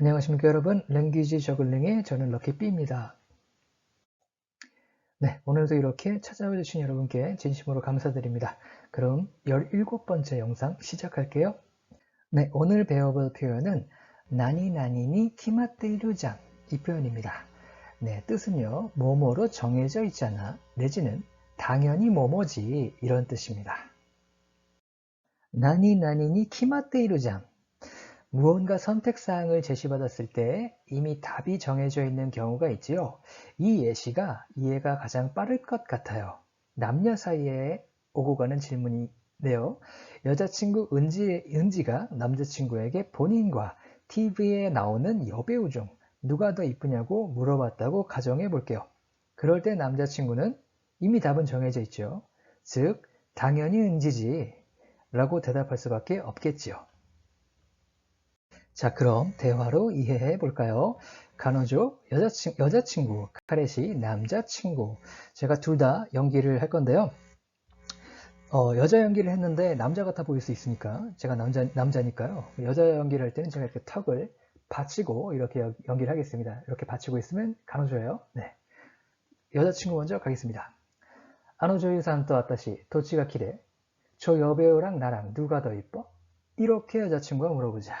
안녕하십니까 여러분. 랭귀지 저글링의 저는 럭키비입니다. 네 오늘도 이렇게 찾아와 주신 여러분께 진심으로 감사드립니다. 그럼 17번째 영상 시작할게요. 네 오늘 배워볼 표현은 나니나니니 키마테이루장 이 표현입니다. 네 뜻은요 뭐뭐로 정해져 있잖아. 내지는 당연히 뭐뭐지 이런 뜻입니다. 나니나니니 키마테이루장 무언가 선택사항을 제시받았을 때 이미 답이 정해져 있는 경우가 있지요. 이 예시가 이해가 가장 빠를 것 같아요. 남녀 사이에 오고 가는 질문인데요. 여자친구 은지, 은지가 남자친구에게 본인과 TV에 나오는 여배우 중 누가 더 이쁘냐고 물어봤다고 가정해 볼게요. 그럴 때 남자친구는 이미 답은 정해져 있죠. 즉, 당연히 은지지 라고 대답할 수밖에 없겠지요. 자 그럼 대화로 이해해 볼까요? 간호조 여자친, 여자친구, 카레시 남자친구. 제가 둘 다 연기를 할 건데요. 어, 여자 연기를 했는데 남자 같아 보일 수 있으니까 제가 남자, 남자니까요. 여자 연기를 할 때는 제가 이렇게 턱을 받치고 이렇게 연기를 하겠습니다. 이렇게 받치고 있으면 간호조예요. 네. 여자친구 먼저 가겠습니다. 아노조유산 또 아따시 도치가 키레 저 여배우랑 나랑 누가 더 이뻐? 이렇게 여자친구가 물어보자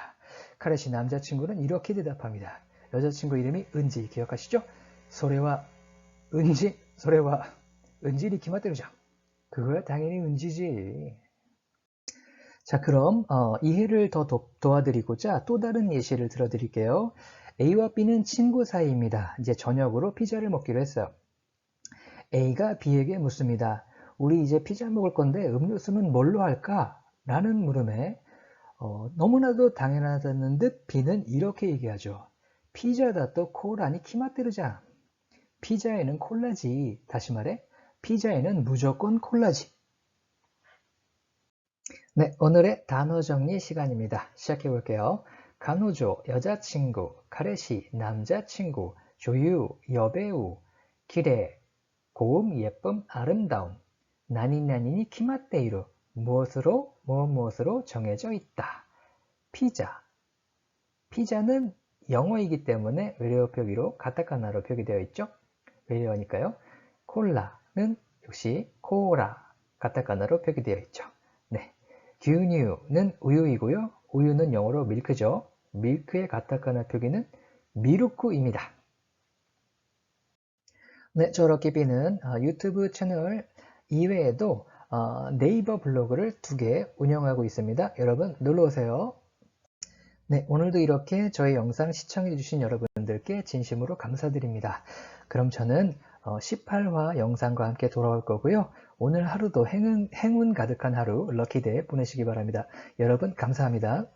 카레시 남자친구는 이렇게 대답합니다. 여자친구 이름이 은지 기억하시죠? 소래와 은지, 소래와 은지 리키마테루죠. 그거야 당연히 은지지. 자 그럼 어, 이해를 더 도, 도와드리고자 또 다른 예시를 들어드릴게요. A와 B는 친구 사이입니다. 이제 저녁으로 피자를 먹기로 했어요. A가 B에게 묻습니다. 우리 이제 피자 먹을 건데 음료수는 뭘로 할까? 라는 물음에 어, 너무나도 당연하다는 듯 B는 이렇게 얘기하죠. 피자다 또 콜라니 키마테르자. 피자에는 콜라지. 다시 말해 피자에는 무조건 콜라지. 네, 오늘의 단어 정리 시간입니다. 시작해 볼게요. 간호조, 여자친구, 카레시, 남자친구, 조유, 여배우, 기레, 고음, 예쁨, 아름다움, 나니나니니 키마테이루, 무엇으로 무엇 무엇으로 정해져 있다. 피자. 피자는 영어이기 때문에 외래어 표기로 가타카나로 표기되어 있죠. 외래어니까요. 콜라는 역시 코라 가타카나로 표기되어 있죠. 네. 규뉴는 우유이고요. 우유는 영어로 밀크죠. 밀크의 가타카나 표기는 미루쿠입니다. 네, 저 럭키비는 어, 유튜브 채널 이외에도 어, 네이버 블로그를 두 개 운영하고 있습니다. 여러분 놀러오세요. 네, 오늘도 이렇게 저희 영상 시청해주신 여러분들께 진심으로 감사드립니다. 그럼 저는 18화 어, 영상과 함께 돌아올 거고요. 오늘 하루도 행운, 행운 가득한 하루 럭키데이 보내시기 바랍니다. 여러분 감사합니다.